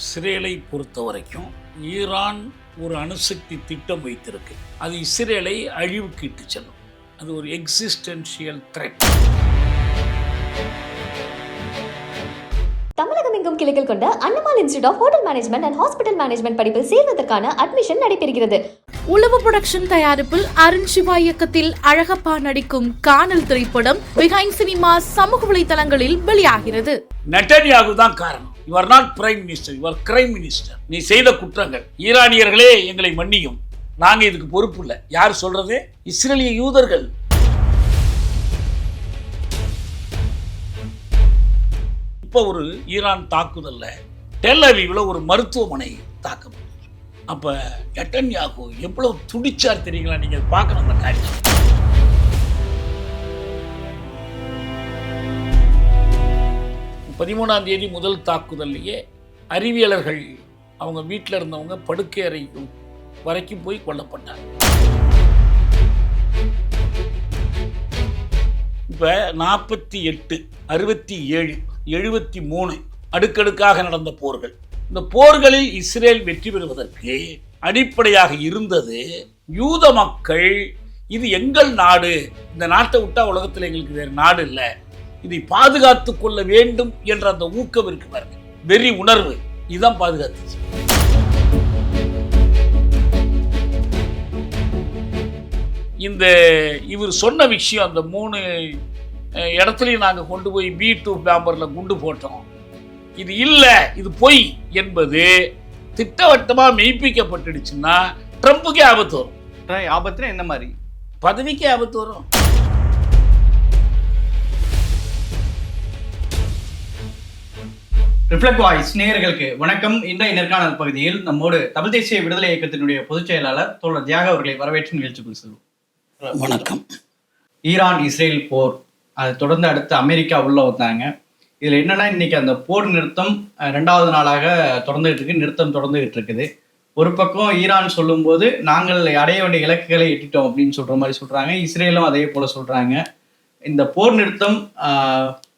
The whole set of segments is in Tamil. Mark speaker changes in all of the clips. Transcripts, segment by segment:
Speaker 1: இஸ்ரேலை பொறுத்த வரைக்கும் ஈரான் ஒரு அணுசக்தி திட்டம் வைத்திருக்கு. அது இஸ்ரேலை அழிவுக்கு இட்டு செல்லும். அது ஒரு எக்ஸிஸ்டென்ஷியல் த்ரெட்
Speaker 2: தமிழகம் எங்கும் கிளைகள் கொண்ட Annamal institute of hotel management and hospital management படிப்பில் சேர்வதற்கான அட்மிஷன் நடைபெறுகிறது.
Speaker 3: உளவு புரொடக்ஷன் தயாரிப்பில் அருண் சிவா இயக்கத்தில் அழகப்பா நடிக்கும் காணல் திரைப்படம் பிஹைண்ட் சினிமா சமூக வலைதளங்களில் வெளியாகிறது.
Speaker 1: நெட்டன்யாகு தான் காரணம். Your not prime minister your crime minister நீ செய்த குற்றங்கள். ஈரானியர்களே எங்களை மன்னியும். நாங்கள் இதுக்கு பொறுப்பு இல்லை யார் சொல்றது? இஸ்ரேலிய யூதர்கள். இப்போ ஒரு ஈரான் தாக்குதலில் டெல் ஒரு மருத்துவமனை தாக்கப்பட்டது. அப்ப நெட்டன்யாகு எவ்வளவு துடிச்சார் தெரியுங்களா? நீங்க பார்க்கணும் அந்த காரியம் பதிமூணாம் தேதி முதல் தாக்குதல்லையே அறிவியலர்கள் அவங்க வீட்டில் இருந்தவங்க படுக்கை அறை வரைக்கும் போய் கொல்லப்பட்டாங்க. இப்போ நாற்பத்தி எட்டு அறுபத்தி ஏழு எழுபத்தி மூணு அடுக்கடுக்காக நடந்த போர்கள். இந்த போர்களில் இஸ்ரேல் வெற்றி பெறுவதற்கு அடிப்படையாக இருந்தது யூத மக்கள் இது எங்கள் நாடு இந்த நாட்டை விட்டால் உலகத்தில் எங்களுக்கு வேறு நாடு இல்லை இதை பாதுகாத்து கொள்ள வேண்டும் என்ற அந்த ஊக்கம் இருக்கு பாருங்க. வெறி உணர்வு இதுதான் பாதுகாத்துச்சு இந்த இவர் சொன்ன விஷயம் அந்த மூணு இடத்துலையும் நாங்கள் கொண்டு போய் பி டூ பேம்பரில் குண்டு போட்டோம். இது இல்லை இது பொய் என்பது திட்டவட்டமாக மெய்ப்பிக்கப்பட்டுடுச்சுன்னா ட்ரம்ப்புக்கே ஆபத்து வரும்.
Speaker 4: ட்ரை ஆபத்துல என்ன மாதிரி?
Speaker 1: பதவிக்கே ஆபத்து வரும்.
Speaker 4: ரிஃப்ளெக்ட் வாய்ஸ் நேயர்களுக்கு வணக்கம். இன்றைய நேர்காணல் பகுதியில் நம்மோடு தமிழ் தேசிய விடுதலை இயக்கத்தினுடைய பொதுச் செயலாளர் தோழர் தியாக அவர்களை வரவேற்று நிகழ்ச்சிக்குள் செல்வோம்.
Speaker 1: வணக்கம்.
Speaker 4: ஈரான் இஸ்ரேல் போர் அது தொடர்ந்து அடுத்து அமெரிக்கா உள்ள வந்தாங்க. இதுல என்னன்னா இன்னைக்கு அந்த போர் நிறுத்தம் ரெண்டாவது நாளாக தொடர்ந்துகிட்டு இருக்கு நிறுத்தம் தொடர்ந்துகிட்டு இருக்குது. ஒரு பக்கம் ஈரான் சொல்லும்போது நாங்கள் அடைய வேண்டிய இலக்குகளை எட்டிட்டோம் அப்படின்னு சொல்ற மாதிரி சொல்றாங்க. இஸ்ரேலும் அதே போல சொல்றாங்க. இந்த போர் நிறுத்தம்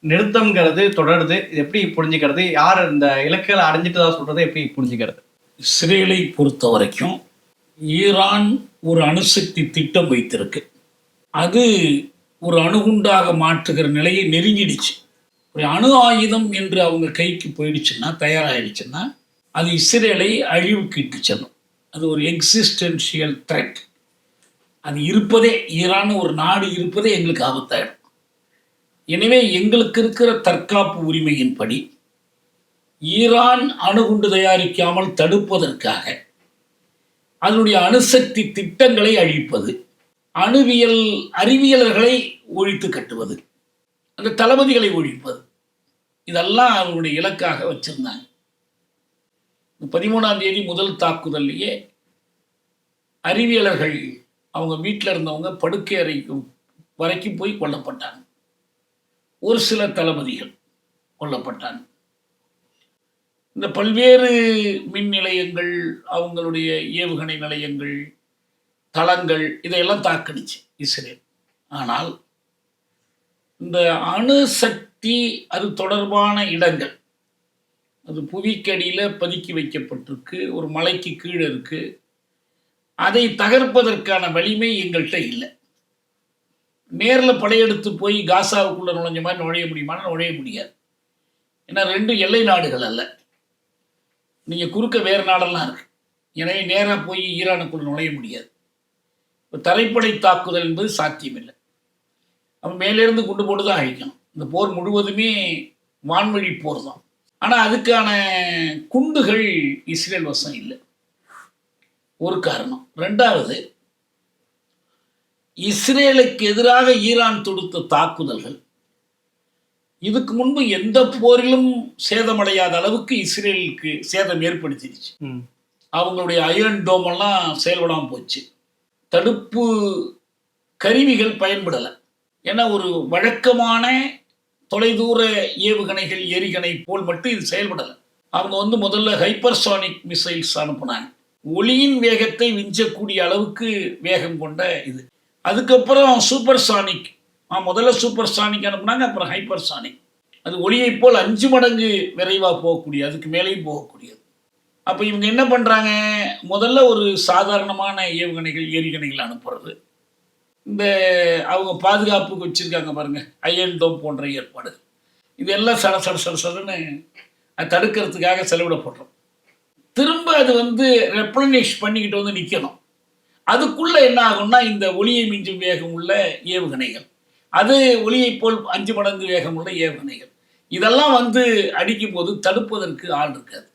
Speaker 4: நிறுத்தம்ங்கிறது தொடருது. எப்படி புரிஞ்சுக்கிறது? யார் இந்த இலக்குகளை அடைஞ்சிட்டதா சொல்றதை எப்படி புரிஞ்சுக்கிறது?
Speaker 1: இஸ்ரேலை பொறுத்த வரைக்கும் ஈரான் ஒரு அணுசக்தி திட்டம் வைத்திருக்கு. அது ஒரு அணுகுண்டாக மாற்றுகிற நிலையை நெருங்கிடுச்சு. ஒரு அணு ஆயுதம் என்று அவங்க கைக்கு போயிடுச்சுன்னா தயாராகிடுச்சுன்னா அது இஸ்ரேலை அழிவுக்கு இட்டு செல்லும். அது ஒரு எக்ஸிஸ்டென்ஷியல் த்ரெட் அது இருப்பதே ஈரான் ஒரு நாடு இருப்பதே எங்களுக்கு ஆபத்தாயிடும். எனவே எங்களுக்கு இருக்கிற தற்காப்பு உரிமையின்படி ஈரான் அணுகுண்டு தயாரிக்காமல் தடுப்பதற்காக அதனுடைய அணுசக்தி திட்டங்களை அழிப்பது அணுவியல் அறிவியலர்களை ஒழித்து கட்டுவது அந்த தளபதிகளை ஒழிப்பது இதெல்லாம் அவருடைய இலக்காக வச்சிருந்தாங்க. பதிமூணாம் தேதி முதல் தாக்குதல்லையே அறிவியலர்கள் அவங்க வீட்டில் இருந்தவங்க படுக்கை அறைக்கு வரைக்கும் போய் கொல்லப்பட்டாங்க. ஒரு சில தளபதிகள் கொல்லப்பட்டாங்க இந்த பல்வேறு மின் நிலையங்கள் அவங்களுடைய ஏவுகணை நிலையங்கள் தளங்கள் இதையெல்லாம் தாக்கடிச்சு இஸ்ரேல். ஆனால் இந்த அணுசக்தி அது தொடர்பான இடங்கள் அது புவிக்கடியில் பதுக்கி வைக்கப்பட்டிருக்கு ஒரு மலைக்கு கீழே இருக்குது அதை தகர்ப்பதற்கான வலிமை எங்கள்கிட்ட இல்லை. நேரில் படையெடுத்து போய் காசாவுக்குள்ளே நுழைஞ்ச மாதிரி நுழைய முடியுமான்னு நுழைய முடியாது. ஏன்னா ரெண்டும் எல்லை நாடுகள் அல்ல. நீங்கள் குறுக்க வேறு நாடெல்லாம் இருக்கு. எனவே நேராக போய் ஈரானுக்குள் நுழைய முடியாது. இப்போ தரைப்படை தாக்குதல் என்பது சாத்தியமில்லை. அப்போ மேலேருந்து குண்டு போட்டு தான் அழிக்கணும். இந்த போர் முழுவதுமே வான்வழி போர் தான். ஆனால் அதுக்கான குண்டுகள் இஸ்ரேல் வசம் இல்லை. ஒரு காரணம். ரெண்டாவது இஸ்ரேலுக்கு எதிராக ஈரான் தொடுத்த தாக்குதல்கள் இதுக்கு முன்பு எந்த போரிலும் சேதமடையாத அளவுக்கு இஸ்ரேலுக்கு சேதம் ஏற்படுத்திடுச்சு. அவங்களுடைய அயர்ன் டோம் எல்லாம் செயல்படாமல் போச்சு. தடுப்பு கருவிகள் பயன்படலை. ஏன்னா ஒரு வழக்கமான தொலைதூர ஏவுகணைகள் எரிகணை போல் மட்டும் இது செயல்படலை. அவங்க வந்து முதல்ல ஹைப்பர்சானிக் மிசைல்ஸ் அனுப்புனாங்க. ஒளியின் வேகத்தை விஞ்சக்கூடிய அளவுக்கு வேகம் கொண்ட இது. அதுக்கப்புறம் சூப்பர் சானிக் முதல்ல சூப்பர் சானிக் அனுப்புனாங்க அப்புறம் ஹைப்பர் சானிக் அது ஒளியைப் போல் அஞ்சு மடங்கு விரைவாக போகக்கூடிய அதுக்கு மேலேயும் போகக்கூடியது. அப்போ இவங்க என்ன பண்ணுறாங்க முதல்ல ஒரு சாதாரணமான ஏவுகணைகள் ஏரிகணைகள் அனுப்புறது. இந்த அவங்க பாதுகாப்புக்கு வச்சுருக்காங்க பாருங்கள் அயன் டோம் போன்ற ஏற்பாடு. இதெல்லாம் சட சட சட சடன்னு அது தடுக்கிறதுக்காக செலவிடப்படுறோம். திரும்ப அது வந்து ரெப்ளனிஷ் பண்ணிக்கிட்டு வந்து நிற்கணும் அதுக்குள்ளே என்ன ஆகும்னா இந்த ஒளியை மிஞ்சும் வேகம் உள்ள ஏவுகணைகள். அது ஒளியைப் போல் அஞ்சு மடங்கு வேகம் உள்ள ஏவுகணைகள். இதெல்லாம் வந்து அடிக்கும்போது தடுப்பதற்கு ஆள் இருக்காது.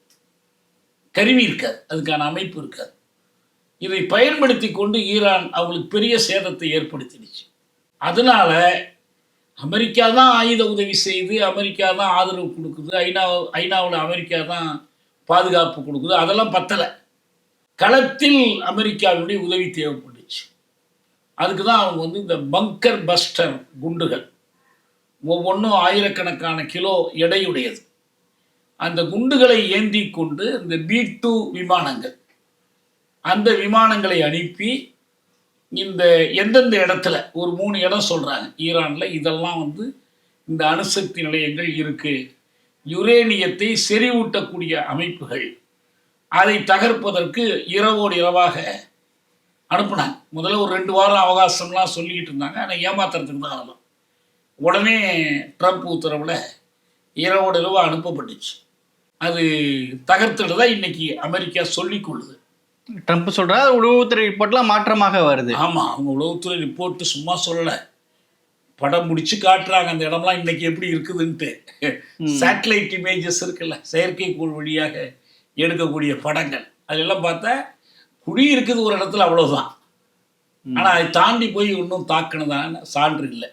Speaker 1: கருவி இருக்காது. அதுக்கான அமைப்பு இருக்காது. இதை பயன்படுத்தி கொண்டு ஈரான் அவங்களுக்கு பெரிய சேதத்தை ஏற்படுத்திடுச்சு. அதனால அமெரிக்கா தான் ஆயுத உதவி செய்து அமெரிக்கா தான் ஆதரவு கொடுக்குது. ஐநா ஐநாவில் அமெரிக்கா தான் பாதுகாப்பு கொடுக்குது. அதெல்லாம் பத்தலை. களத்தில் அமெரிக்காவினுடைய உதவி தேவைப்பட்டுச்சு. அதுக்கு தான் அவங்க வந்து இந்த பங்கர் பஸ்டர் குண்டுகள் ஒவ்வொன்றும் ஆயிரக்கணக்கான கிலோ எடையுடையது. அந்த குண்டுகளை ஏந்தி கொண்டு இந்த பி டூ விமானங்கள் அந்த விமானங்களை அனுப்பி இந்த எந்தெந்த இடத்துல ஒரு மூணு இடம் சொல்கிறாங்க ஈரானில் இதெல்லாம் வந்து இந்த அணுசக்தி நிலையங்கள் இருக்குது யுரேனியத்தை செறிவூட்டக்கூடிய அமைப்புகள் அதை தகர்ப்பதற்கு இரவோடு இரவாக அனுப்புனாங்க முதல்ல ஒரு ரெண்டு வாரம் அவகாசம்லாம் சொல்லிக்கிட்டு இருந்தாங்க. ஆனால் ஏமாத்துறதுக்கு தான் அதெல்லாம் உடனே ட்ரம்ப் உத்தரவில் இரவோடு இரவு அனுப்பப்பட்டுச்சு. அது தகர்த்துட்டு தான் இன்னைக்கு அமெரிக்கா சொல்லிக் கொள்ளுது.
Speaker 4: ட்ரம்ப் சொல்றாரு உளவுத்துறை ரிப்போர்ட்லாம் மாற்றமாக வருது.
Speaker 1: ஆமாம் அவங்க உளவுத்துறை ரிப்போர்ட்டு சும்மா சொல்லலை. படம் முடிச்சு காட்டுறாங்க. அந்த இடம்லாம் இன்னைக்கு எப்படி இருக்குதுன்ட்டு. சேட்டலைட் இமேஜஸ் இருக்குல்ல செயற்கைக்கோள் வழியாக எடுக்கக்கூடிய படங்கள். அதெல்லாம் பார்த்தா குழி இருக்குது ஒரு இடத்துல அவ்வளவுதான். ஆனால் அதை தாண்டி போய் இன்னும் தாக்குனதான சான்று இல்லை.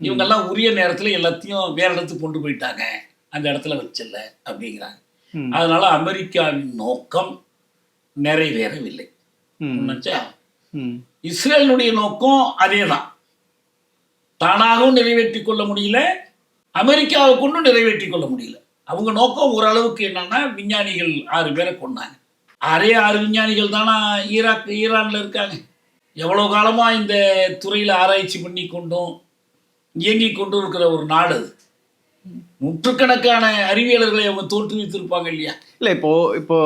Speaker 1: இவங்கெல்லாம் உரிய நேரத்தில் எல்லாத்தையும் வேற இடத்துக்கு கொண்டு போயிட்டாங்க. அந்த இடத்துல வச்சில்ல அப்படிங்கிறாங்க. அதனால அமெரிக்காவின் நோக்கம் நிறைவேறவில்லை. இஸ்ரேலினுடைய நோக்கம் அதே தான் தானாகவும் நிறைவேற்றி கொள்ள முடியல அமெரிக்காவை கொண்டும் நிறைவேற்றி கொள்ள முடியல. அவங்க நோக்கம் ஓரளவுக்கு என்னன்னா விஞ்ஞானிகள் ஆறு பேரை கொண்டாங்க ஆறே ஆறு விஞ்ஞானிகள் தானா ஈராக் ஈரானில் இருக்காங்க. எவ்வளோ காலமாக இந்த துறையில் ஆராய்ச்சி பண்ணி கொண்டும் இயங்கி கொண்டும் இருக்கிற ஒரு நாடு அது. நூற்றுக்கணக்கான அறிவியலர்களை அவங்க தோற்றுவித்திருப்பாங்க இல்லையா?
Speaker 4: இல்ல இப்போ இப்போ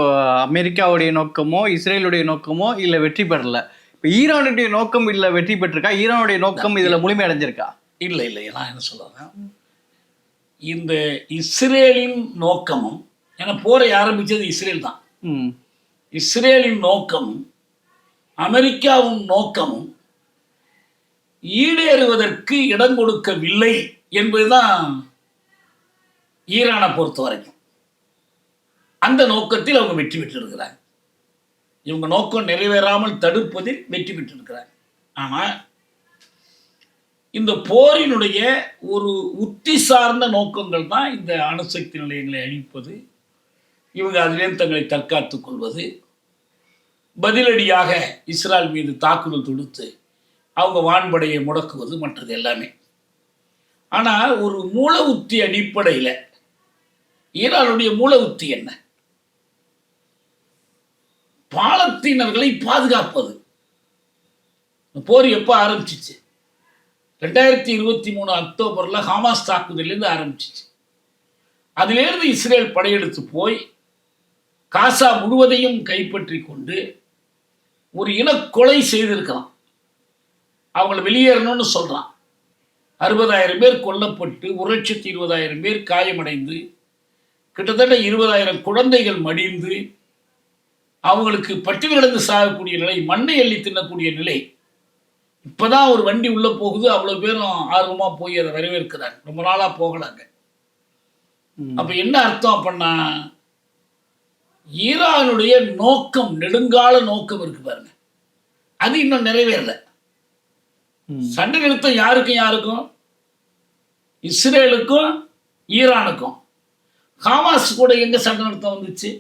Speaker 4: அமெரிக்காவுடைய நோக்கமோ இஸ்ரேலுடைய நோக்கமோ இல்ல வெற்றி பெறல. இப்போ ஈரானுடைய நோக்கம் இல்ல வெற்றி பெற்றிருக்கா? ஈரானுடைய நோக்கம் இதுல முழுமை அடைஞ்சிருக்கா?
Speaker 1: இல்லை இல்லை நான் என்ன சொல்கிறேன் இந்த இஸ்ரேலின் நோக்கமும் ஏன்னா போரை ஆரம்பித்தது இஸ்ரேல் தான். இஸ்ரேலின் நோக்கம் அமெரிக்காவின் நோக்கமும் ஈடேறுவதற்கு இடம் கொடுக்கவில்லை என்பதுதான் ஈரானை பொறுத்த வரைக்கும். அந்த நோக்கத்தில் அவங்க வெற்றி பெற்றிருக்கிறாங்க. இவங்க நோக்கம் நிறைவேறாமல் தடுப்பதில் வெற்றி பெற்றிருக்கிறாங்க. ஆனால் இந்த போரினுடைய ஒரு உத்தி சார்ந்த நோக்கங்கள் தான் இந்த அணுசக்தி நிலையங்களை அழிப்பது இவங்க அதிலேருந்து தங்களை தற்காத்து கொள்வது பதிலடியாக இஸ்ரால் மீது தாக்குதல் தொடுத்து அவங்க வான்படையை முடக்குவது மற்றது எல்லாமே. ஆனால் ஒரு மூல உத்தி அடிப்படையில் ஈரானுடைய மூல உத்தி என்ன? பாலத்தீனர்களை பாதுகாப்பது. போர் எப்போ ஆரம்பிச்சிச்சு? ரெண்டாயிரத்தி இருபத்தி மூணு அக்டோபரில் ஹமாஸ் தாக்குதலேருந்து ஆரம்பிச்சிச்சு. அதிலேருந்து இஸ்ரேல் படையெடுத்து போய் காசா முழுவதையும் கைப்பற்றி கொண்டு ஒரு இனக்கொலை செய்திருக்கலாம் அவங்கள வெளியேறணும்னு சொல்கிறான் அறுபதாயிரம் பேர் கொல்லப்பட்டு ஒரு லட்சத்தி இருபதாயிரம் பேர் காயமடைந்து கிட்டத்தட்ட இருபதாயிரம் குழந்தைகள் மடிந்து அவங்களுக்கு பட்டினி கிடந்து சாகக்கூடிய நிலை மண்ணை எள்ளி தின்னக்கூடிய நிலை இப்பதான் ஒரு வண்டி உள்ள போகுது அவ்வளவு பேரும் ஆர்வமா போய் அதை வரவேற்கிறாங்க ரொம்ப நாளா போகலாங்க. அப்ப என்ன அர்த்தம் அப்படின்னா ஈரானுடைய நோக்கம் நெடுங்கால நோக்கம் இருக்கு பாருங்க. அது இன்னும் நிறைவேறல. சண்டை நிறுத்தம் யாருக்கும் யாருக்கும்? இஸ்ரேலுக்கும் ஈரானுக்கும். ஹமாஸ் கூட எங்க சண்டை நிறுத்தம் வந்துச்சு?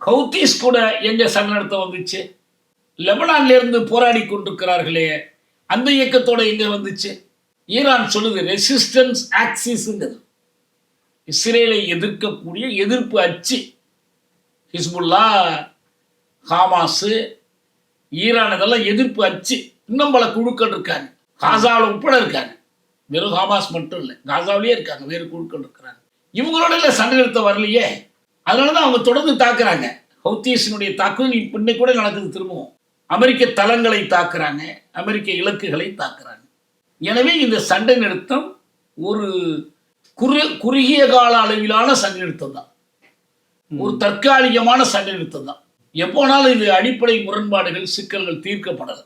Speaker 1: ஹவுத்தீஸ் கூட எங்க சண்டை நிறுத்தம் வந்துச்சு? லெபனான்ல இருந்து போராடி கொண்டிருக்கிறார்களே அந்த இயக்கத்தோட எங்க வந்துச்சு. ஈரான் சொல்லுது ரெசிஸ்டன்ஸ் ஆக்சிஸ்ங்கிறது இஸ்ரேலை எதிர்க்கக்கூடிய எதிர்ப்பு அச்சு. ஹிஸ்புல்லா ஹாமாஸு ஈரான் இதெல்லாம் எதிர்ப்பு அச்சு. இன்னும் பல குழுக்கள் இருக்காங்க. காசாவில் உட்பட இருக்காங்க. வெறும் ஹாமாஸ் மட்டும் இல்லை காசாவிலேயே இருக்காங்க வேறு குழுக்கள் இருக்கிறாங்க. இவங்களோட இல்லை சண்டை நிறுத்தம் வரலையே. அதனால தான் அவங்க தொடர்ந்து தாக்குறாங்க. ஹவுத்தீஸினுடைய தாக்குதல் இப்போ இன்னைக்கு கூட நடக்குது திரும்பவும். அமெரிக்க தளங்களை தாக்குறாங்க அமெரிக்க இலக்குகளை தாக்குறாங்க. எனவே இந்த சண்டை நிறுத்தம் ஒரு குறு குறுகிய கால அளவிலான சண்டை நிறுத்தம் தான். ஒரு தற்காலிகமான சண்டை நிறுத்தம் தான். எப்போனாலும் இது அடிப்படை முரண்பாடுகள் சிக்கல்கள் தீர்க்கப்படலை.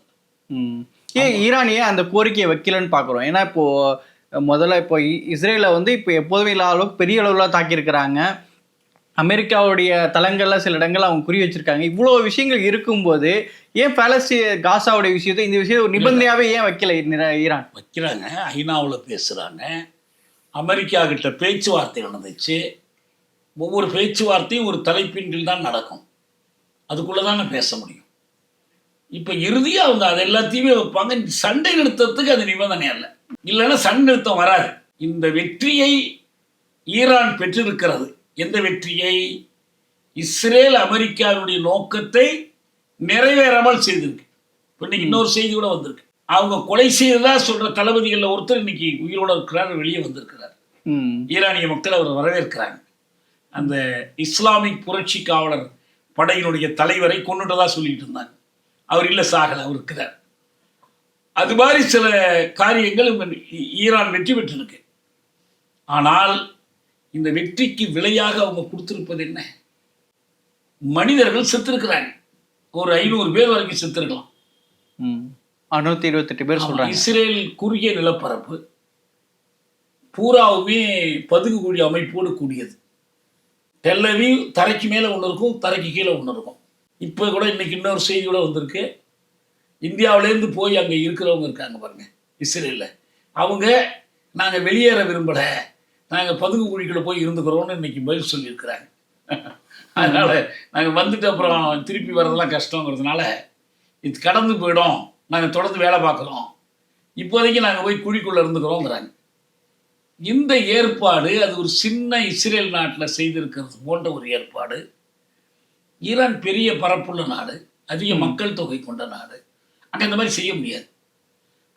Speaker 4: ஏன் ஈரான் ஏன் அந்த கோரிக்கையை வைக்கலன்னு பார்க்குறோம்? ஏன்னா இப்போ முதல்ல இப்போ இஸ்ரேலை வந்து இப்போ எப்போதுமே இல்லாத அளவுக்கு பெரிய அளவில் தாக்கியிருக்கிறாங்க. அமெரிக்காவுடைய தளங்களில் சில இடங்கள் அவங்க குறி வச்சிருக்காங்க. இவ்வளோ விஷயங்கள் இருக்கும்போது ஏன் பாலஸ்தீ காசாவுடைய விஷயத்தை இந்த விஷயத்தை ஒரு நிபந்தனையாகவே ஏன் வைக்கல ஈரான்?
Speaker 1: வைக்கிறாங்க. ஐநாவில் பேசுகிறாங்க அமெரிக்கா கிட்ட பேச்சுவார்த்தை நடந்துச்சு. ஒவ்வொரு பேச்சுவார்த்தையும் ஒரு தலைப்பின் தான் நடக்கும். அதுக்குள்ளே தானே பேச முடியும். இப்போ இறுதியாக அவங்க அது எல்லாத்தையுமே வைப்பாங்க. சண்டை நிறுத்தத்துக்கு அது நிபந்தனை அல்ல. இல்லைன்னா சண்டை நிறுத்தம் வராது. இந்த வெற்றியை ஈரான் பெற்றிருக்கிறது. எந்த வெற்றியை இஸ்ரேல் அமெரிக்காவுடைய நோக்கத்தை நிறைவேறாமல் செய்திருக்கு. இப்போ இன்னைக்கு இன்னொரு செய்தி கூட வந்திருக்கு. அவங்க கொலை செய்ததா சொல்ற தளபதிகளில் ஒருத்தர் இன்னைக்கு உயிரோட இருக்கிறார் வெளியே வந்திருக்கிறார். ஈரானிய மக்கள் அவர் வரவேற்கிறாங்க. அந்த இஸ்லாமிக் புரட்சி காவலர் படையினுடைய தலைவரை கொண்டுட்டதா சொல்லிட்டு இருந்தாங்க. அவர் இல்லை சாகல அவர் இருக்கிறார். அது மாதிரி சில காரியங்கள் ஈரான் வெற்றி பெற்றிருக்கு. ஆனால் இந்த வெற்றிக்கு விலையாக அவங்க கொடுத்திருப்பது என்ன? மனிதர்கள் செத்திருக்கிறாங்க. ஒரு ஐநூறு பேர் வரைக்கும் செத்திருக்கலாம்.
Speaker 4: அறுநூத்தி இருபத்தெட்டு பேர் சொல்றாங்க.
Speaker 1: இஸ்ரேல் குறுகிய நிலப்பரப்பு பூராவுமே பதுங்கு குழி அமைப்போடு கூடியது. டெல்லவிவ் தரைக்கு மேலே ஒன்று இருக்கும் தரைக்கு கீழே ஒன்று இருக்கும். இப்போ கூட இன்னைக்கு இன்னொரு செய்தி கூட வந்திருக்கு. இந்தியாவிலேருந்து போய் அங்கே இருக்கிறவங்க இருக்காங்க பாருங்க இஸ்ரேலில். அவங்க நாங்கள் வெளியேற விரும்பலை. நாங்கள் பதுங்கு குழிக்குள்ள போய் இருந்துக்கிறோம்னு இன்னைக்கு பதில் சொல்லியிருக்கிறாங்க. அதனால நாங்கள் வந்துட்டு அப்புறம் திருப்பி வர்றதெல்லாம் கஷ்டங்கிறதுனால இது கடந்து போயிடும். நாங்கள் தொடர்ந்து வேலை பார்க்குறோம். இப்போதைக்கு நாங்கள் போய் குழிக்குள்ளே இருந்துக்கிறோங்கிறாங்க. இந்த ஏற்பாடு அது ஒரு சின்ன இஸ்ரேல் நாட்டில் செய்திருக்கிறது போன்ற ஒரு ஏற்பாடு. ஈரான் பெரிய பரப்புள்ள நாடு அதிக மக்கள் தொகை கொண்ட நாடு. அங்கே இந்த மாதிரி செய்ய முடியாது.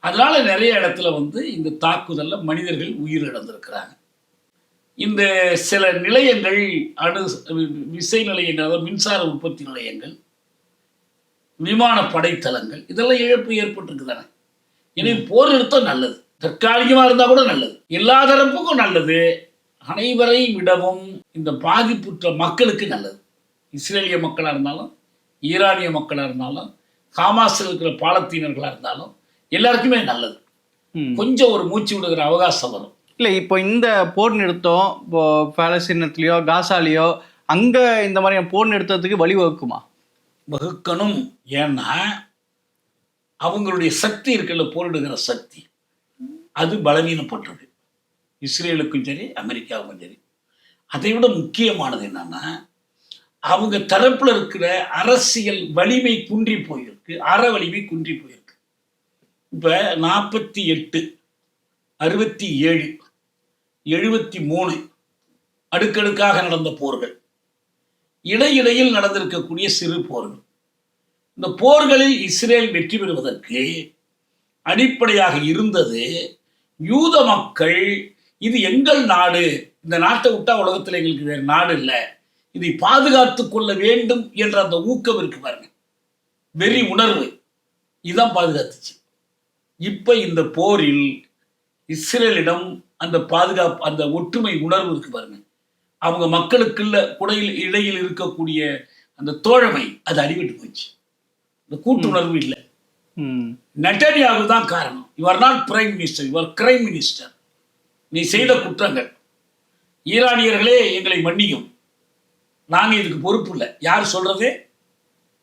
Speaker 1: அதனால நிறைய இடத்துல வந்து இந்த தாக்குதலில் மனிதர்கள் உயிரிழந்திருக்கிறாங்க. இந்த சில நிலையங்கள் அணு விசை நிலையங்கள் அதாவது மின்சார உற்பத்தி நிலையங்கள் விமான படைத்தளங்கள் இதெல்லாம் இழப்பு ஏற்பட்டிருக்கு தானே எனவே போர் நிறுத்தம் நல்லது. தற்காலிகமாக இருந்தால் கூட நல்லது. எல்லா தரப்புக்கும் நல்லது. அனைவரையும் விடவும் இந்த பாதிப்புற்ற மக்களுக்கு நல்லது. இஸ்ரேலிய மக்களாக இருந்தாலும் ஈரானிய மக்களாக இருந்தாலும் ஹமாஸில் இருக்கிற பாலத்தீனர்களாக இருந்தாலும் எல்லாருக்குமே நல்லது. கொஞ்சம் ஒரு மூச்சு விடுகிற அவகாசம் வரும்.
Speaker 4: இல்லை இப்போ இந்த போர் நிறுத்தம் இப்போ பாலஸ்தீனத்துலேயோ காசாலேயோ அங்கே இந்த மாதிரியான போர் நிறுத்தத்துக்கு வழிவகுக்குமா
Speaker 1: வகுக்கணும். ஏன்னா அவங்களுடைய சக்தி இருக்குல்ல போரிடுகிற சக்தி. அது பலவீனப்பட்டது. இஸ்ரேலுக்கும் சரி அமெரிக்காவுக்கும் சரி. அதை விட முக்கியமானது என்னன்னா அவங்க தரப்புல இருக்கிற அரசியல் வலிமை குன்றி போயிருக்கு. அற வலிமை குன்றி போயிருக்கு. இப்ப நாற்பத்தி எட்டு அறுபத்தி ஏழு எழுபத்தி மூணு அடுக்கடுக்காக நடந்த போர்கள். இடையிடையில் நடந்திருக்கக்கூடிய சிறு போர்கள். இந்த போர்களில் இஸ்ரேல் வெற்றி பெறுவதற்கு அடிப்படையாக இருந்தது யூத மக்கள் இது எங்கள் நாடு இந்த நாட்டை விட்டா உலகத்தில் எங்களுக்கு வேறு நாடு இல்லை இதை பாதுகாத்து கொள்ள வேண்டும் என்ற அந்த ஊக்கம் இருக்கு பாருங்க. வெறி உணர்வு இதுதான் பாதுகாத்துச்சு. இப்போ இந்த போரில் இஸ்ரேலிடம் அந்த பாதுகாப்பு அந்த ஒற்றுமை உணர்வு இருக்கு பாருங்க. அவங்க மக்களுக்குள்ள குடையில் இடையில் இருக்கக்கூடிய அந்த தோழமை அது அடிபட்டு போச்சு இந்த கூட்டுணர்வு இல்லை.
Speaker 4: ம்.
Speaker 1: நெட்டன்யாகு தான் காரணம். Your not prime minister your crime minister நீ செய்த குற்றங்கள். ஈரானியர்களே எங்களை மன்னியும். நாங்கள் இதுக்கு பொறுப்பு இல்லை. யார் சொல்றது?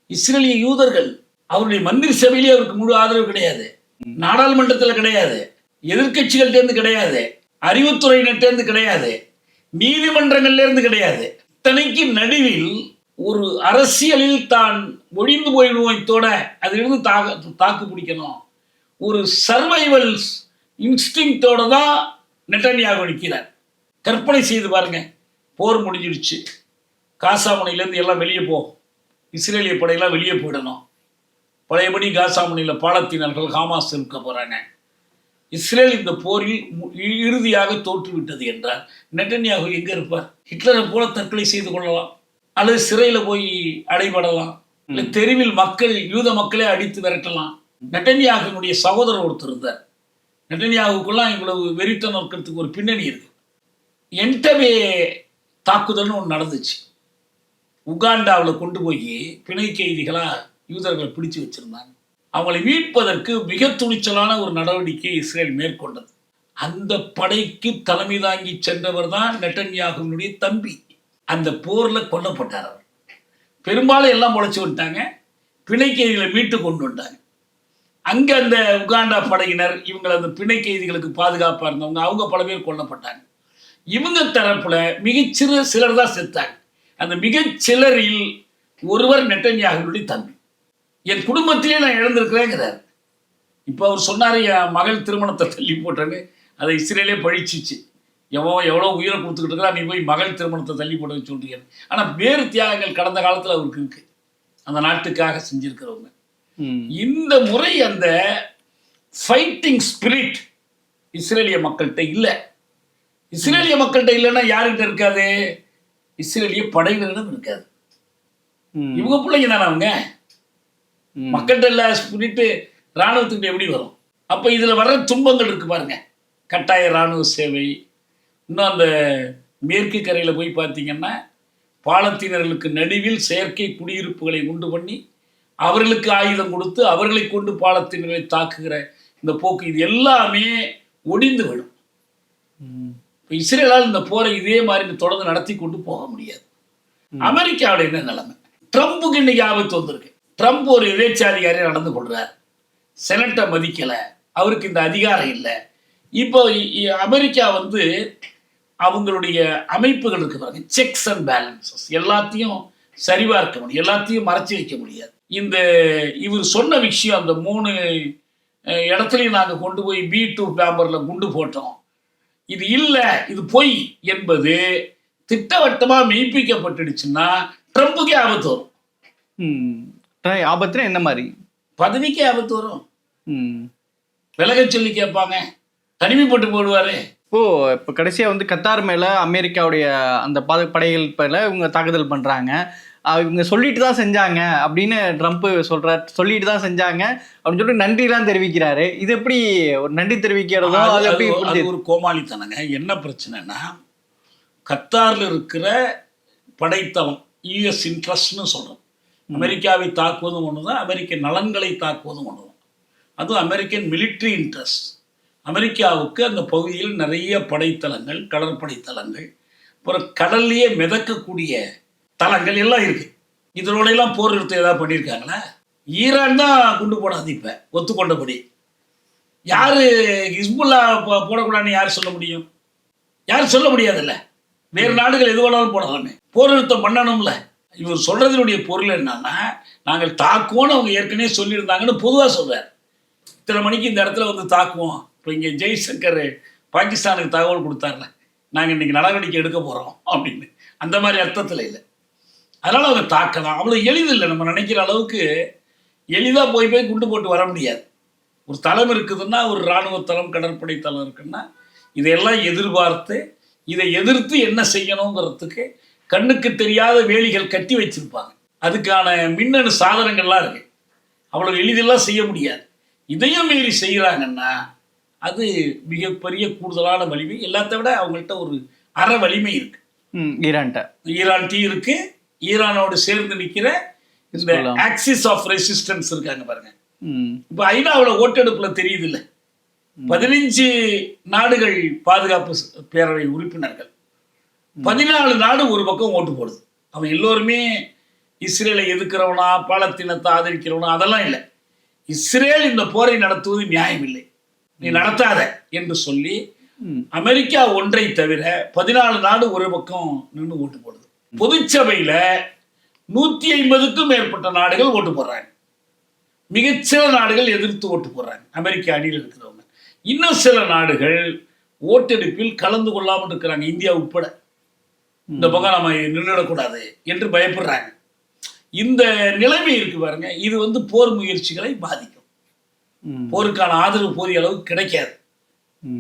Speaker 1: இஸ்ரேலிய யூதர்கள். அவருடைய மந்திரி சபையிலே அவருக்கு முழு ஆதரவு கிடையாது. நாடாளுமன்றத்தில் கிடையாது. எதிர்க்கட்சிகள்டேருந்து கிடையாது. அறிவுத்துறையினர்டேருந்து கிடையாது. நீதிமன்றங்கள்லேருந்து கிடையாது. இத்தனைக்கு நடுவில் ஒரு அரசியலில் தான் ஒழிந்து போயிடுவோத்தோட அதிலிருந்து தாக தாக்கு பிடிக்கணும். ஒரு சர்வைவல் இன்ஸ்டிங்டோட தான் நெட்டன்யாகு நிற்கிறார் கற்பனை செய்து பாருங்க. போர் முடிஞ்சிடுச்சு. காசா முனையிலேருந்து எல்லாம் வெளியே போ. இஸ்ரேலிய படையெல்லாம் வெளியே போயிடணும். பழையபடி காசா முனையில் பாலத்தீனர்கள் இருக்க போகிறாங்க இஸ்ரேல் இந்த போரில் இறுதியாக தோற்றுவிட்டது என்றால் நெட்டன்யாகு எங்கே இருப்பார்? ஹிட்லரை போல தற்கொலை செய்து கொள்ளலாம். அல்லது சிறையில் போய் அடைபடலாம். இல்லை தெருவில் மக்கள் யூத மக்களே அடித்து விரட்டலாம். நெட்டன்யாகுனுடைய சகோதரர் ஒருத்தர் இருந்தார். நெட்டன்யாகுக்கெல்லாம் இவ்வளவு வெறித்தனம் இருக்கிறதுக்கு ஒரு பின்னணி இருக்கு. என்டவே தாக்குதல்னு ஒன்று நடந்துச்சு. உகாண்டாவில் கொண்டு போய் பிணை கைதிகளாக யூதர்களை பிடிச்சு வச்சிருந்தாங்க. அவங்களை மீட்பதற்கு மிக துணிச்சலான ஒரு நடவடிக்கை இஸ்ரேல் மேற்கொண்டது. அந்த படைக்கு தலைமை தாங்கி சென்றவர் தான் நெட்டன்யாகுனுடைய தம்பி. அந்த போரில் கொல்லப்பட்டார் அவர். பெரும்பாலும் எல்லாம் முளைச்சி விட்டாங்க பிணைக்கைதிகளை மீட்டு கொண்டு வந்தாங்க அங்கே அந்த உகாண்டா படையினர் இவங்களை அந்த பிணைக்கைதிகளுக்கு பாதுகாப்பாக இருந்தவங்க அவங்க பல பேர் கொல்லப்பட்டாங்க. இவங்க தரப்பில் மிகச்சிறு சிலர் தான் செத்தாங்க. அந்த மிகச்சிலரில் ஒருவர் நெட்டன்யாகுனுடைய தம்பி. என் குடும்பத்திலே நான் இழந்திருக்கிறேங்கிறார். இப்போ அவர் சொன்னார் என் மகள் திருமணத்தை தள்ளி போட்டேன்னு. அதை இஸ்ரேலே பழிச்சிச்சு. எவன் எவ்வளோ உயிரை கொடுத்துக்கிட்டு இருக்கிறா நீ போய் மகள் திருமணத்தை தள்ளி போட சொல்றீங்க ஆனால் வேறு தியாகங்கள் கடந்த காலத்தில் அவருக்கு இருக்கு. அந்த நாட்டுக்காக செஞ்சிருக்கிறவங்க. இந்த முறை அந்த ஃபைட்டிங் ஸ்பிரிட் இஸ்ரேலிய மக்கள்கிட்ட இல்லை. இஸ்ரேலிய மக்கள்கிட்ட இல்லைன்னா யார்கிட்ட இருக்காது? இஸ்ரேலிய படையினரிடம் இருக்காது. இவங்க பிள்ளைங்க தானே அவங்க. மக்கள்கிட்ட இல்ல ஸ்பிரிட்டு இராணுவத்துக்கிட்ட எப்படி வரும்? அப்போ இதில் வர்ற துன்பங்கள் இருக்கு பாருங்க. கட்டாய இராணுவ சேவை. இன்னும் அந்த மேற்கு கரையில் போய் பார்த்தீங்கன்னா பாலத்தீனர்களுக்கு நடுவில் செயற்கை குடியிருப்புகளை உண்டு பண்ணி அவர்களுக்கு ஆயுதம் கொடுத்து அவர்களை கொண்டு பாலத்தீனர்களை தாக்குகிற இந்த போக்கு இது எல்லாமே ஒடிந்து விடும். இப்போ இஸ்ரேலால் இந்த போரை இதே மாதிரி தொடர்ந்து நடத்தி கொண்டு போக முடியாது. அமெரிக்காவில் என்ன நிலைமை? ட்ரம்ப்புக்கு இன்னைக்கு ஆபத்து வந்திருக்கு. ட்ரம்ப் ஒரு எதேச்சாதிகாரியாக நடந்து கொள்றார். செனட்டை மதிக்கலை. அவருக்கு இந்த அதிகாரம் இல்லை. இப்போ அமெரிக்கா வந்து அவங்களுடைய அமைப்புகள் இருக்கு பாருங்க செக்ஸ் அண்ட் பேலன்சஸ் எல்லாத்தையும் சரிபார்க்க முடியும். எல்லாத்தையும் மறைச்சி வைக்க முடியாது. இந்த இவர் சொன்ன விஷயம் அந்த மூணு இடத்துலையும் நாங்கள் கொண்டு போய் பி டூ பேம்பரில் குண்டு போட்டோம். இது இல்லை இது பொய் என்பது திட்டவட்டமாக மெய்ப்பிக்கப்பட்டுடுச்சுன்னா ட்ரம்புக்கே ஆபத்து வரும்.
Speaker 4: ஆபத்துனா என்ன மாதிரி?
Speaker 1: பதவிக்கே ஆபத்து வரும்.
Speaker 4: ம்.
Speaker 1: விலகச் சொல்லி கேட்பாங்க. தனிமைப்பட்டு போடுவாரு.
Speaker 4: இப்போ இப்போ கடைசியா வந்து கத்தார் மேல அமெரிக்காவுடைய அந்த பத படைகள் மேல இவங்க தாக்குதல் பண்றாங்க. அஹ் இவங்க சொல்லிட்டு தான் செஞ்சாங்க அப்படின்னு ட்ரம்ப் சொல்றார். சொல்லிட்டு தான் செஞ்சாங்க அப்படின்னு சொல்லிட்டு நன்றிலாம் தெரிவிக்கிறாரு. இது எப்படி ஒரு நன்றி தெரிவிக்கிறதோ
Speaker 1: அது-
Speaker 4: எப்படி
Speaker 1: அது-? ஒரு கோமாளித்தனங்க. என்ன பிரச்சனைனா கத்தாரில் இருக்கிற படைத்தளம் யூஎஸ் இன்ட்ரஸ்ட்னு சொல்கிறோம் அமெரிக்காவை தாக்குவதும் ஒன்று தான் அமெரிக்க நலன்களை தாக்குவதும் ஒன்று தான் அதுவும் அமெரிக்கன் மிலிட்ரி இன்ட்ரெஸ்ட் அமெரிக்காவுக்கு அந்த பகுதியில் நிறைய படைத்தளங்கள் கடற்படை தளங்கள் அப்புறம் கடல்லையே மிதக்கக்கூடிய தளங்கள் எல்லாம் இருக்கு. இதனோட எல்லாம் போர் நிறுத்தம் ஏதாவது பண்ணியிருக்காங்களா? ஈரான் தான் குண்டு போடாது இப்போ ஒத்துக்கொண்டபடி. யாரு ஹிஸ்புல்லா போடக்கூடாதுன்னு யார் சொல்ல முடியும்? யாரும் சொல்ல முடியாதுல்ல? வேறு நாடுகள் எது வேணாலும் போடலாமே போர் நிறுத்தம் பண்ணணும்ல? இவர் சொல்றதனுடைய பொருள் என்னன்னா நாங்கள் தாக்குவோம்னு அவங்க ஏற்கனவே சொல்லியிருந்தாங்கன்னு பொதுவாக சொல்றார். இத்தனை மணிக்கு இந்த இடத்துல வந்து தாக்குவோம். இப்போ இங்கே ஜெய்சங்கர் பாகிஸ்தானுக்கு தகவல் கொடுத்தாருல நாங்கள் இன்னைக்கு நடவடிக்கை எடுக்க போகிறோம் அப்படின்னு. அந்த மாதிரி அர்த்தத்தில் இல்லை. அதனால் அவங்க தாக்கலாம். அவ்வளோ எளிதில்லை நம்ம நினைக்கிற அளவுக்கு எளிதாக போய் போய் குண்டு போட்டு வர முடியாது. ஒரு தளம் இருக்குதுன்னா ஒரு இராணுவ தளம் கடற்படை தளம் இருக்குன்னா இதையெல்லாம் எதிர்பார்த்து இதை எதிர்த்து என்ன செய்யணுங்கிறதுக்கு கண்ணுக்கு தெரியாத வேலிகள் கட்டி வச்சிருப்பாங்க. அதுக்கான மின்னணு சாதனங்கள்லாம் இருக்கு. அவ்வளவு எளிதெல்லாம் செய்ய முடியாது. இதையும் மீறி செய்கிறாங்கன்னா அது மிகப்பெரிய கூடுதலான வலிமை. எல்லாத்த விட அவங்கள்ட்ட ஒரு அற வலிமை இருக்கு.
Speaker 4: ஈரான்ட்ட.
Speaker 1: ஈரான் டீ இருக்கு. ஈரானோடு சேர்ந்து நிற்கிற இந்த. ஆக்சிஸ் ஆஃப் ரெசிஸ்டன்ஸ் இருக்காங்க பாருங்க. இப்போ ஐநாவில் ஓட்டெடுப்புல தெரியுது இல்லை. பதினஞ்சு நாடுகள் பாதுகாப்பு பேரவை உறுப்பினர்கள். பதினாலு நாடு ஒரு பக்கம் ஓட்டு போடுது. அவன் எல்லோருமே இஸ்ரேலை எதிர்க்கிறவனா பாலத்தீனத்தை ஆதரிக்கிறவனா அதெல்லாம் இல்லை. இஸ்ரேல் இந்த போரை நடத்துவது நியாயம் இல்லை நீ நடத்தாத என்று சொல்லி. அமெரிக்கா ஒன்றை தவிர பதினாலு நாடு ஒரு பக்கம் நின்று ஓட்டு போடுது. பொதுச்சபையில நூத்தி ஐம்பதுக்கும் மேற்பட்ட நாடுகள் ஓட்டு போடுறாங்க. மிகச்சில நாடுகள் எதிர்த்து ஓட்டு போடுறாங்க. அமெரிக்க அணியில் இருக்கிறவங்க. இன்னும் சில நாடுகள் ஓட்டெடுப்பில் கலந்து கொள்ளாமல் இருக்கிறாங்க. இந்தியா உட்பட. இந்த பக்கம் நம்ம நின்றுடக்கூடாது என்று பயப்படுறாங்க. இந்த நிலைமை இருக்கு பாருங்க இது வந்து போர் முயற்சிகளை பாதிக்கும். போருக்கான ஆதரவு போதிய அளவுக்கு கிடைக்காது.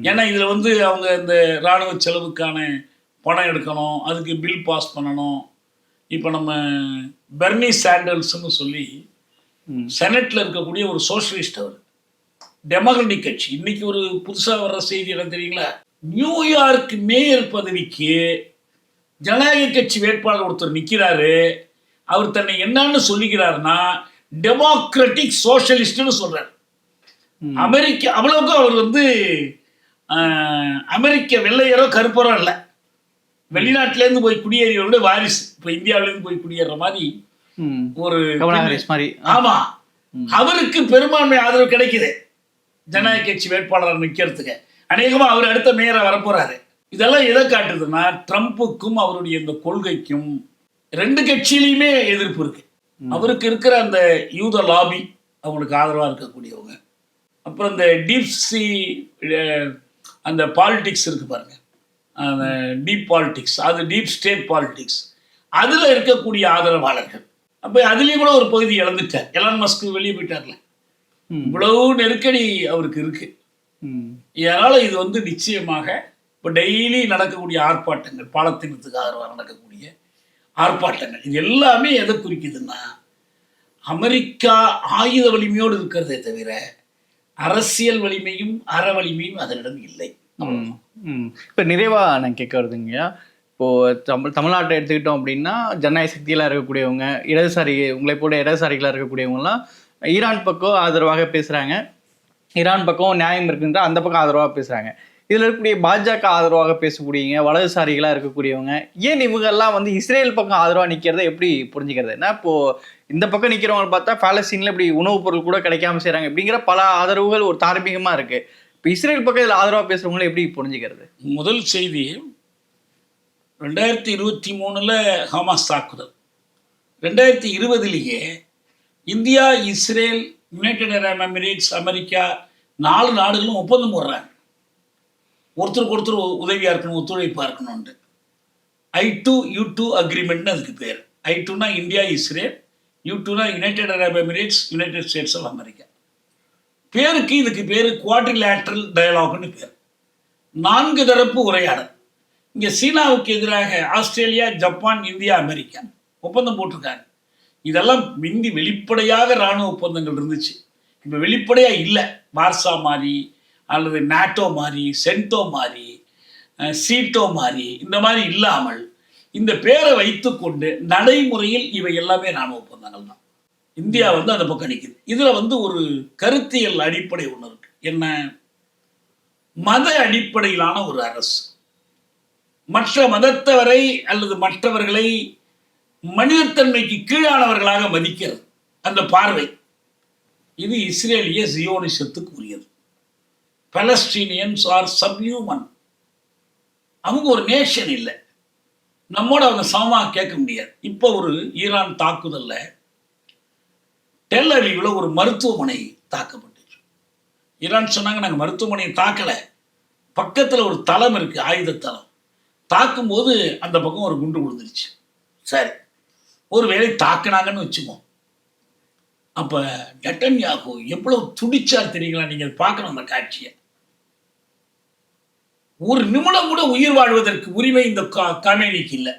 Speaker 1: ஏன்னா இதுல வந்து அவங்க இந்த இராணுவ செலவுக்கான பணம் எடுக்கணும் அதுக்கு பில் பாஸ் பண்ணணும். இப்போ நம்ம பெர்னி சாண்டல்ஸ்னு சொல்லி. செனட்ல இருக்கக்கூடிய ஒரு சோஷலிஸ்ட் அவர். டெமோக்ராட்டிக் கட்சி. இன்னைக்கு ஒரு புதுசா வர்ற செய்தி என்ன தெரியுங்களா? நியூயார்க் மேயர் பதவிக்கு ஜனநாயக கட்சி வேட்பாளர் ஒருத்தர் நிக்கிறாரு. அவர் தன்னை என்னன்னு சொல்லிக்கிறாருன்னா டெமோக்ராட்டிக் சோஷலிஸ்ட்னு சொல்றாரு. அமெரிக்க அவ்வளவுக்கும் அவர் வந்து அமெரிக்க வெள்ளையரோ கருப்பரோ இல்லை வெளிநாட்டிலேருந்து போய் குடியேறியவருடைய வாரிசு. இப்போ இந்தியாவிலேருந்து போய் குடியேற மாதிரி. ஒரு
Speaker 4: மாதிரி.
Speaker 1: ஆமா. அவருக்கு பெரும்பான்மை ஆதரவு கிடைக்குது. ஜனநாயக கட்சி வேட்பாளர் நிக்கிறதுக்கு. அநேகமா அவர் அடுத்த மேயரா வரப்போறாரு. இதெல்லாம் எதை காட்டுதுன்னா ட்ரம்ப்புக்கும் அவருடைய இந்த கொள்கைக்கும் ரெண்டு கட்சியிலையுமே எதிர்ப்பு இருக்கு. அவருக்கு இருக்கிற அந்த யூத லாபி அவங்களுக்கு ஆதரவா இருக்கக்கூடியவங்க. அப்புறம் இந்த டீப் சி அந்த பாலிடிக்ஸ் இருக்கு பாருங்க. அந்த டீப் பாலிடிக்ஸ் அது டீப் ஸ்டேட் பாலிடிக்ஸ். அதுல இருக்கக்கூடிய ஆதரவாளர்கள். அப்ப அதுலயும் கூட ஒரு பகுதி இழந்துட்டார். எலான் மஸ்க் வெளியே போயிட்டார்ல. இவ்வளவு நெருக்கடி அவருக்கு இருக்கு. இதனால இது வந்து நிச்சயமாக இப்போ டெய்லி நடக்கக்கூடிய ஆர்ப்பாட்டங்கள் பாலத்தினத்துக்கு ஆதரவாக நடக்கக்கூடிய ஆர்ப்பாட்டங்கள் இது எல்லாமே எதை குறிக்குதுன்னா அமெரிக்கா ஆயுத வலிமையோடு இருக்கிறதே தவிர அரசியல் வலிமையும் அற வலிமையும் அதனிடம் இல்லை
Speaker 4: ம். ம். நான் கேட்க வருதுங்கய்யா இப்போ தமிழ் தமிழ்நாட்டை எடுத்துக்கிட்டோம் அப்படின்னா ஜனநாயக சக்தியெல்லாம் இருக்கக்கூடியவங்க இடதுசாரி உங்களை போல இடதுசாரிகளாக இருக்கக்கூடியவங்கலாம் ஈரான் பக்கம் ஆதரவாக பேசுகிறாங்க ஈரான் பக்கம் நியாயம் இருக்குன்ற அந்த பக்கம் ஆதரவாக பேசுகிறாங்க இதில் இருக்கக்கூடிய பாஜக ஆதரவாக பேசக்கூடியவங்க வலதுசாரிகளாக இருக்கக்கூடியவங்க ஏன் இவங்கெல்லாம் வந்து இஸ்ரேல் பக்கம் ஆதரவாக நிற்கிறத எப்படி புரிஞ்சுக்கிறது? ஏன்னா இப்போது இந்த பக்கம் நிற்கிறவங்க பார்த்தா பாலஸ்தீனில் இப்படி உணவுப் பொருள் கூட கிடைக்காம செய்கிறாங்க அப்படிங்கிற பல ஆதரவுகள் ஒரு தார்மீகமாக இருக்குது இப்போ இஸ்ரேல் பக்கம் இதில் ஆதரவாக பேசுறவங்களை எப்படி புரிஞ்சுக்கிறது?
Speaker 1: முதல் செய்தி ரெண்டாயிரத்தி இருபத்தி மூணில் ஹமாஸ் தாக்குதல். ரெண்டாயிரத்தி இருபதுலேயே India Israel United Arab Emirates America நாலு நாடுகளும் ஒப்பந்தம் போடுறாங்க. ஒருத்தருக்கு ஒருத்தர் உதவியாக இருக்கணும் ஒத்துழைப்பாக இருக்கணும்ன்ட்டு ஐ டூ யூ டூ அக்ரிமெண்ட்னு அதுக்கு பேர். ஐ டூனா இந்தியா இஸ்ரேல். யூ டூனா United Arab Emirates United States of America பேருக்கு இதுக்கு பேர் குவாட்ரிலேட்ரல் டயலாக்னு பேர். நான்கு தரப்பு உரையாடல். இங்கே சீனாவுக்கு எதிராக ஆஸ்திரேலியா ஜப்பான் இந்தியா அமெரிக்கா ஒப்பந்தம் போட்டிருக்காங்க. இதெல்லாம் மிந்தி வெளிப்படையாக இராணுவ ஒப்பந்தங்கள் இருந்துச்சு. இப்போ வெளிப்படையாக இல்லை. வார்சா மாதிரி அல்லது நாட்டோ மாதிரி சென்டோ மாதிரி சீட்டோ மாதிரி இந்த மாதிரி இல்லாமல் இந்த பேரை வைத்துக்கொண்டு நடைமுறையில் இவை எல்லாமே இராணுவ ஒப்பந்தங்கள் தான். இந்தியா வந்து அந்த பக்கம் நிற்குது இதில் வந்து ஒரு கருத்தியல் அடிப்படை ஒன்று இருக்கு. என்ன? மத அடிப்படையிலான ஒரு அரசு. மற்ற மதத்தவரை அல்லது மற்றவர்களை மனிதத்தன்மைக்கு கீழானவர்களாக மதிக்கிறது. அந்த பார்வை. இது இஸ்ரேலிய ஜியோனிசத்துக்கு உரியது. பலஸ்டீனியன்ஸ் ஆர் சப்யூமன் அவங்க ஒரு நேஷன் இல்லை. நம்மோட அவங்க சமமாக கேட்க முடியாது. இப்போ ஒரு ஈரான் தாக்குதலில் டெல்லிவில் ஒரு மருத்துவமனை தாக்கப்பட்டுச்சு. ஈரான் சொன்னாங்க நாங்கள் மருத்துவமனையை தாக்கலை. பக்கத்தில் ஒரு தளம் இருக்குது ஆயுத தளம். தாக்கும்போது அந்த பக்கம் ஒரு குண்டு விழுந்துருச்சு. சரி. ஒரு வேளை தாக்குனாங்கன்னு வச்சுக்கோம் அப்போ நெட்டன்யாகு எவ்வளோ துடிச்சார் தெரியுங்களா? நீங்கள் பார்க்கணும் அந்த காட்சியை. ஒரு நிமிடம் கூட உயிர் வாழ்வதற்கு உரிமை இந்த கா- காமேனிக்கு இல்லை.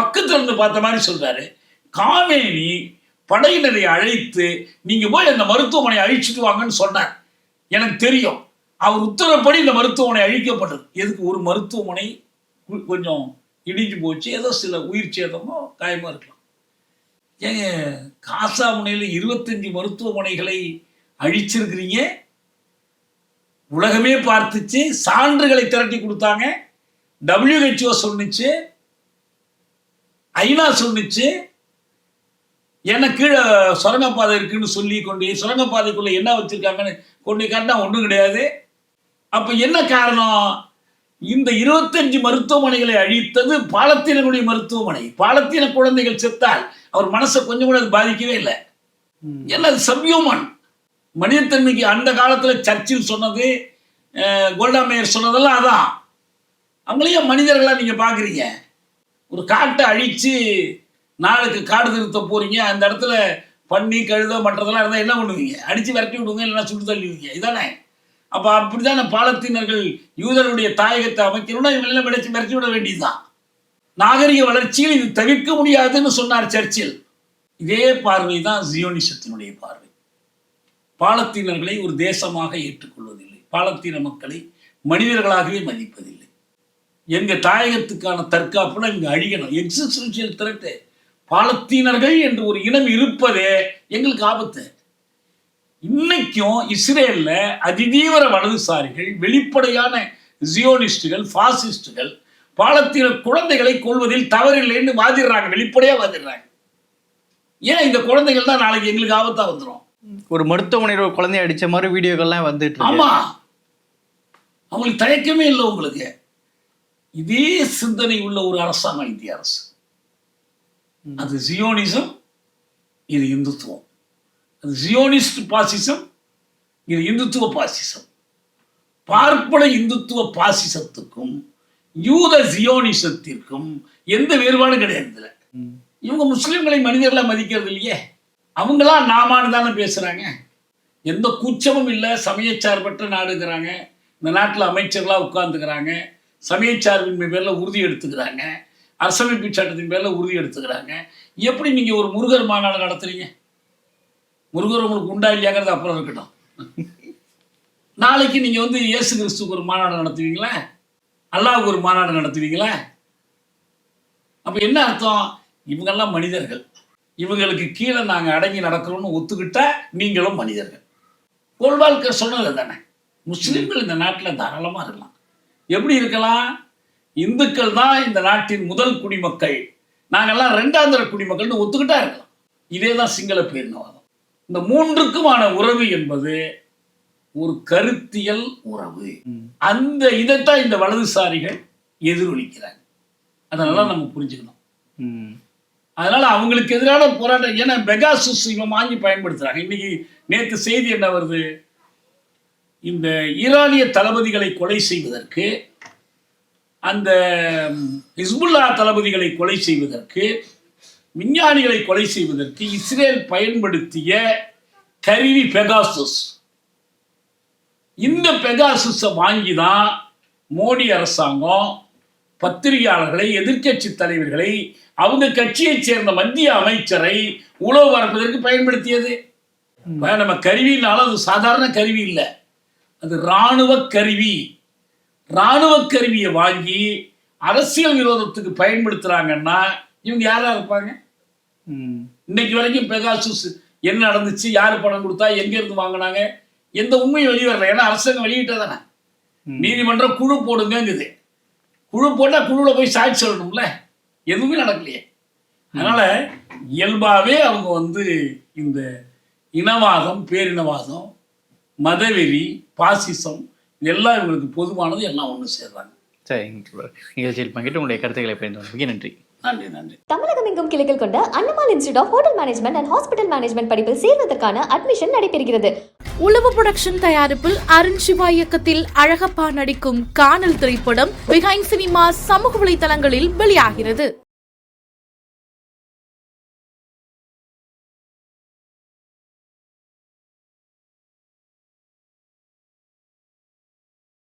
Speaker 1: பக்கத்துல இருந்து பார்த்த மாதிரி சொல்றாரு. காமேனி படையினரை அழைத்து நீங்க போய் அந்த மருத்துவமனை அழிச்சிட்டு வாங்கன்னு சொன்னார். எனக்கு தெரியும். அவர் உத்தரப்படி இந்த மருத்துவமனை அழிக்கப்பட்டது. எதுக்கு? ஒரு மருத்துவமனை கொஞ்சம் இடிஞ்சு போச்சு. ஏதோ சில உயிர் சேதமோ காயமோ இருக்கலாம். ஏங்க காசா முனையில் இருபத்தஞ்சு மருத்துவமனைகளை அழிச்சிருக்கிறீங்க. உலகமே பார்த்துச்சு சான்றுகளை திரட்டி கொடுத்தாங்க. WHO சொன்னுச்சு ஐநா சொன்னுச்சு ஏன்னா கீழே சுரங்கப்பாதை இருக்குன்னு சொல்லி கொண்டு சுரங்கப்பாதைக்குள்ள என்ன வச்சிருக்காங்கன்னு கொண்டு காட்டினா ஒன்றும் கிடையாது. அப்ப என்ன காரணம்? இந்த இருபத்தஞ்சு மருத்துவமனைகளை அழித்தது பாலத்தீனனுடைய மருத்துவமனை. பாலத்தீன குழந்தைகள் செத்தால் அவர் மனசை கொஞ்சம் கூட அது பாதிக்கவே இல்லை. ஏன்னா அது சப்யூமன் மனிதத்தன்மைக்கு அந்த காலத்தில் சர்ச்சில் சொன்னது கோல்டா மேயர் சொன்னதெல்லாம் அதான். அவங்களையும் மனிதர்களாக நீங்கள் பார்க்குறீங்க ஒரு காட்டை அழித்து நாளுக்கு காடு திருத்த போகிறீங்க அந்த இடத்துல பண்ணி கழுத மற்றதெல்லாம் இருந்தால் என்ன பண்ணுவீங்க? அடித்து விரட்டி விடுவீங்க இல்லைன்னா சுட்டு தள்ளுவீங்க இதானே? அப்போ அப்படிதானே பாலத்தீனர்கள் யூதருடைய தாயகத்தை அமைக்கணும்னா இவங்களெல்லாம் விளைச்சி விரட்டி விட வேண்டியதுதான். நாகரிக வளர்ச்சியில் இது தவிர்க்க முடியாதுன்னு சொன்னார் சர்ச்சில். இதே பார்வை தான் ஜியோனிசத்தினுடைய பார்வை. பாலத்தீனர்களை ஒரு தேசமாக ஏற்றுக்கொள்வதில்லை. பாலத்தீன மக்களை மனிதர்களாகவே மதிப்பதில்லை. எங்கள் தாயகத்துக்கான தற்காப்புல இங்கே அழியணும். எக்ஸிஸ்டன்ஷியல் த்ரெட்டு பாலத்தீனர்கள் என்று ஒரு இனம் இருப்பதே எங்களுக்கு ஆபத்து. இன்னைக்கும் இஸ்ரேலில் அதிதீவிர வலதுசாரிகள் வெளிப்படையான ஜியோனிஸ்டுகள் பாசிஸ்டுகள் பாலத்தீன குழந்தைகளை கொள்வதில் தவறில்லைன்னு வாதிடுறாங்க. வெளிப்படையாக வாதிடுறாங்க. ஏன் இந்த குழந்தைகள் தான் நாளைக்கு எங்களுக்கு ஆபத்தாக வந்துடும்
Speaker 4: ஒரு மருத்துவமனையில் ஒரு குழந்தைய அடிச்ச மாதிரி வீடியோக்கள்லாம் வந்துட்டு
Speaker 1: ஆமா. அவங்களுக்கு தயக்கமே இல்லை உங்களுக்கு. இதே சிந்தனை உள்ள ஒரு அரசாங்கம் இந்திய அரசு. அது ஜியோனிசம் இது இந்துத்துவம். அது ஜியோனிஸ்ட் பாசிசம் இது இந்துத்துவ பாசிசம். பார்ப்பன இந்துத்துவ பாசிசத்துக்கும் யூத ஜியோனிசத்திற்கும் எந்த வேறுபாடும் கிடையாது இதுல. இவங்க முஸ்லிம்களை மனிதர்களா மதிக்கிறது இல்லையே. அவங்களாம் நாமான்னு தானே பேசுகிறாங்க எந்த கூச்சமும் இல்லை சமயச்சார்பற்ற நாடுங்கிறாங்க. இந்த நாட்டில் அமைச்சர்களாக உட்கார்ந்துக்கிறாங்க. சமயச்சார்பின்மை பேரில் உறுதி எடுத்துக்கிறாங்க. அரசமைப்பு சட்டத்தின் பேரில் உறுதி எடுத்துக்கிறாங்க. எப்படி நீங்கள் ஒரு முருகர் மாநாடு நடத்துறீங்க? முருகர் உங்களுக்கு உண்டா இல்லையாங்கிறது அப்புறம் இருக்கட்டும். நாளைக்கு நீங்கள் வந்து இயேசு கிறிஸ்துக்கு ஒரு மாநாடு நடத்துவீங்களா? அல்லாவுக்கு ஒரு மாநாடு நடத்துவீங்களா? அப்போ என்ன அர்த்தம்? இவங்கெல்லாம் மனிதர்கள். இவங்களுக்கு கீழே நாங்கள் அடங்கி நடக்கிறோம்னு ஒத்துக்கிட்டா நீங்களும் மனிதர்கள். கோல்வால்கர் சொன்னது தானே. முஸ்லிம்கள் இந்த நாட்டில் தாராளமாக இருக்கலாம். எப்படி இருக்கலாம்? இந்துக்கள் தான் இந்த நாட்டின் முதல் குடிமக்கள். நாங்கெல்லாம் ரெண்டாந்திர குடிமக்கள்னு ஒத்துக்கிட்டா இருக்கலாம். இதே தான் சிங்கள பேரினவாதம். இந்த மூன்றுக்குமான உறவு என்பது ஒரு கருத்தியல் உறவு. அந்த இதைத்தான் இந்த வலதுசாரிகள் எதிரொலிக்கிறாங்க. அதனால நம்ம புரிஞ்சுக்கணும். அதனால அவங்களுக்கு எதிரான போராட்டம். ஏன்னா பெகாசுஸ் இவன் வாங்கி பயன்படுத்துறாங்க. இன்னைக்கு நேற்று செய்தி என்ன வருது? இந்த ஈரானிய தளபதிகளை கொலை செய்வதற்கு அந்த ஹிஸ்புல்லா தளபதிகளை கொலை செய்வதற்கு விஞ்ஞானிகளை கொலை செய்வதற்கு இஸ்ரேல் பயன்படுத்திய கருவி பெகாசுஸ் இந்த பெகாசுஸை வாங்கி தான் மோடி அரசாங்கம் பத்திரிகையாளர்களை எதிர்க்கட்சி தலைவர்களை அவங்க கட்சியைச் சேர்ந்த மத்திய அமைச்சரை உளவு பார்ப்பதற்கு பயன்படுத்தியது. நம்ம கருவினாலும் அது சாதாரண கருவி இல்லை. அது இராணுவ கருவி. இராணுவ கருவியை வாங்கி அரசியல் விரோதத்துக்கு பயன்படுத்துறாங்கன்னா இவங்க யாரா இருப்பாங்க. இன்னைக்கு வரைக்கும் பெகாசுஸ் என்ன நடந்துச்சு யார் பணம் கொடுத்தா எங்க இருந்து வாங்கினாங்க எந்த உண்மையும் வெளியே வரல. ஏன்னா அரசாங்கம் வெளியிட்டதானே. நீதிமன்றம் குழு போடுங்கங்குது. குழு போட்டா குழுல போய் சாட்சி சொல்லணும்ல. எதுவுமே நடக்கலையே. அதனால இயல்பாவே அவங்க வந்து இந்த இனவாதம் பேரினவாதம் மதவெறி பாசிசம் இதெல்லாம் இவங்களுக்கு பொதுவானது எல்லாம் ஒன்று சேர்றாங்க.
Speaker 4: சரிங்க நிகழ்ச்சியில் பங்கிட்டு உங்களுடைய கருத்துக்களை பயந்து நன்றி.
Speaker 1: நன்றி நன்றி.
Speaker 2: தமிழகம் எங்கும் கிளைகள் கொண்ட Annamal institute of hotel management and hospital management படிப்பில் சேர்வதற்கான அட்மிஷன் நடைபெறுகிறது.
Speaker 3: உளவு புரொடக்ஷன் தயாரிப்பில் அருண் சிவா இயக்கத்தில் அழகப்பா நடிக்கும் காணல் திரைப்படம் பிஹைண்ட் சினிமா சமூக வலைதளங்களில் வெளியாகிறது.